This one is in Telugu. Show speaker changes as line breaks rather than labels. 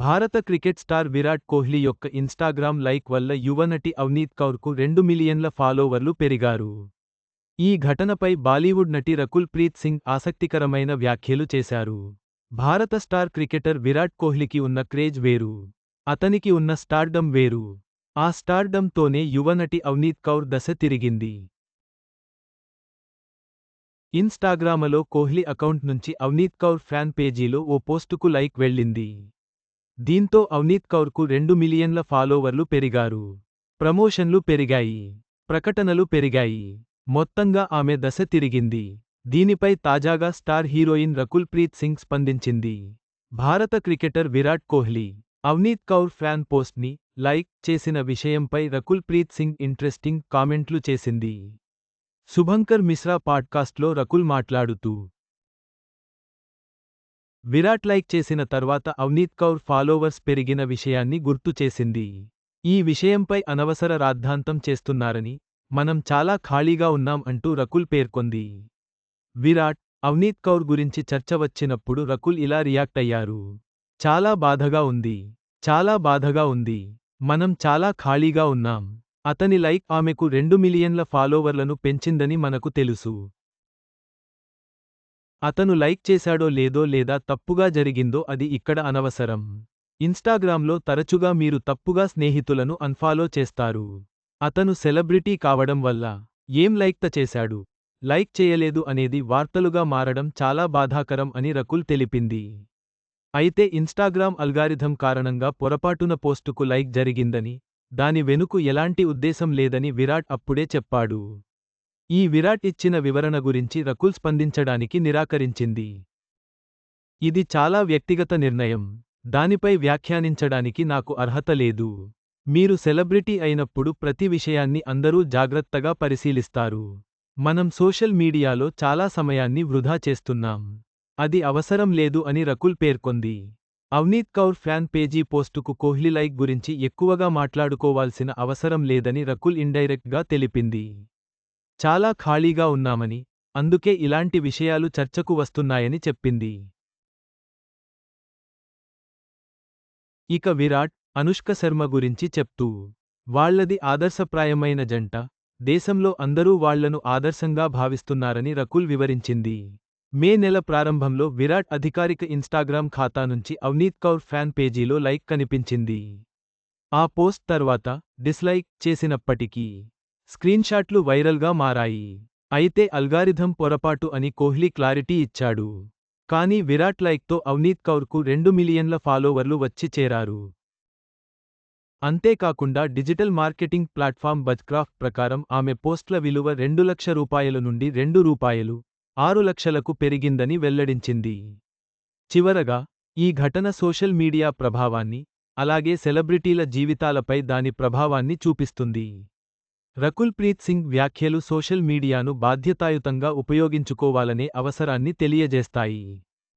భారత క్రికెట్ స్టార్ విరాట్ కోహ్లీ యొక్క ఇన్స్టాగ్రామ్ లైక్ వల్ల యువనటి అవ్నీత్ కౌర్కు రెండు మిలియన్ల ఫాలోవర్లు పెరిగారు. ఈ ఘటనపై బాలీవుడ్ నటి రకుల్ ప్రీత్ సింగ్ ఆసక్తికరమైన వ్యాఖ్యలు చేశారు. భారత స్టార్ క్రికెటర్ విరాట్ కోహ్లీకి ఉన్న క్రేజ్ వేరు. అతనికి ఉన్న స్టార్డమ్ వేరు. ఆ స్టార్డమ్తోనే యువనటి అవ్నీత్ కౌర్ దశ తిరిగింది. ఇన్స్టాగ్రామలో కోహ్లీ అకౌంట్ నుంచి అవ్నీత్ కౌర్ ఫ్యాన్ పేజీలో ఓ పోస్టుకు లైక్ వెళ్ళింది. దీంతో అవ్నీత్ కౌర్కు రెండు మిలియన్ల ఫాలోవర్లు పెరిగారు. ప్రమోషన్లు పెరిగాయి. ప్రకటనలు పెరిగాయి. మొత్తంగా ఆమె దశ తిరిగింది. దీనిపై తాజాగా స్టార్ హీరోయిన్ రకుల్ ప్రీత్ సింగ్ స్పందించింది. భారత క్రికెటర్ విరాట్ కోహ్లీ అవ్నీత్ కౌర్ ఫ్యాన్ పోస్ట్ని లైక్ చేసిన విషయంపై రకుల్ ప్రీత్ సింగ్ ఇంట్రెస్టింగ్ కామెంట్లు చేసింది. శుభంకర్ మిశ్రా పాడ్కాస్ట్లో రకుల్ మాట్లాడుతూ విరాట్ లైక్ చేసిన తర్వాత అవ్నీత్ కౌర్ ఫాలోవర్స్ పెరిగిన విషయాన్ని గుర్తు చేసింది. ఈ విషయంపై అనవసర రాద్ధాంతం చేస్తున్నారని మనం చాలా ఖాళీగా ఉన్నాం అంటూ రకుల్ పేర్కొంది. విరాట్ అవ్నీత్ కౌర్ గురించి చర్చ వచ్చినప్పుడు రకుల్ ఇలా రియాక్ట్ అయ్యారు. చాలా బాధగా ఉంది. చాలా బాధగా ఉంది. మనం చాలా ఖాళీగా ఉన్నాం. అతని లైక్ ఆమెకు రెండు మిలియన్ల ఫాలోవర్లను పెంచిందని మనకు తెలుసు. అతను లైక్ చేశాడో లేదో లేదా తప్పుగా జరిగిందో అది ఇక్కడ అనవసరం. ఇన్స్టాగ్రామ్లో తరచుగా మీరు తప్పుగా స్నేహితులను అన్ఫాలో చేస్తారు. అతను సెలబ్రిటీ కావడం వల్ల ఏం లైక్త చేశాడు? లైక్ చేయలేదు అనేది వార్తలుగా మారడం చాలా బాధాకరం అని రకుల్ తెలిపింది. అయితే ఇన్స్టాగ్రామ్ అల్గారిథం కారణంగా పొరపాటున పోస్టుకు లైక్ జరిగిందని దాని వెనుకు ఎలాంటి ఉద్దేశం లేదని విరాట్ అప్పుడే చెప్పాడు. ఈ విరాట్ ఇచ్చిన వివరణ గురించి రకుల్ స్పందించడానికి నిరాకరించింది. ఇది చాలా వ్యక్తిగత నిర్ణయం. దానిపై వ్యాఖ్యానించడానికి నాకు అర్హత లేదు. మీరు సెలబ్రిటీ అయినప్పుడు ప్రతి విషయాన్ని అందరూ జాగ్రత్తగా పరిశీలిస్తారు. మనం సోషల్ మీడియాలో చాలా సమయాన్ని వృధా చేస్తున్నాం. అది అవసరం లేదు అని రకుల్ పేర్కొంది. అవ్నీత్ కౌర్ ఫ్యాన్ పేజీ పోస్టుకు కోహ్లీ లైక్ గురించి ఎక్కువగా మాట్లాడుకోవాల్సిన అవసరం లేదని రకుల్ ఇండైరెక్ట్గా తెలిపింది. చాలా ఖాళీగా ఉన్నామని అందుకే ఇలాంటి విషయాలు చర్చకు వస్తున్నాయని చెప్పింది. ఇక విరాట్ అనుష్క శర్మ గురించి చెప్తూ వాళ్ళది ఆదర్శప్రాయమైన జంట దేశంలో అందరూ వాళ్ళను ఆదర్శంగా భావిస్తున్నారని రకుల్ వివరించింది. మే నెల ప్రారంభంలో విరాట్ అధికారిక ఇన్స్టాగ్రామ్ ఖాతా నుంచి అవ్నీత్ కౌర్ ఫ్యాన్ పేజీలో లైక్ కనిపించింది. ఆ పోస్ట్ తర్వాత డిస్లైక్ చేసినప్పటికీ స్క్రీన్షాట్లు వైరల్గా మారాయి. అయితే అల్గారిథం పొరపాటు అని కోహ్లీ క్లారిటీ ఇచ్చాడు. కానీ విరాట్ లైక్తో అవ్నీత్ కౌర్కు రెండు మిలియన్ల ఫాలోవర్లు వచ్చి చేరారు. అంతేకాకుండా డిజిటల్ మార్కెటింగ్ ప్లాట్ఫామ్ బజ్క్రాఫ్ట్ ప్రకారం ఆమె పోస్ట్ల విలువ రెండు లక్ష రూపాయల నుండి రెండు రూపాయలు ఆరు లక్షలకు పెరిగిందని వెల్లడించింది. చివరగా ఈ ఘటన సోషల్ మీడియా ప్రభావాన్ని అలాగే సెలబ్రిటీల జీవితాలపై దాని ప్రభావాన్ని చూపిస్తుంది. రకుల్ ప్రీత్ సింగ్ వ్యాఖ్యలు సోషల్ మీడియాను బాధ్యతాయుతంగా ఉపయోగించుకోవాలనే అవసరాన్ని తెలియజేస్తాయి.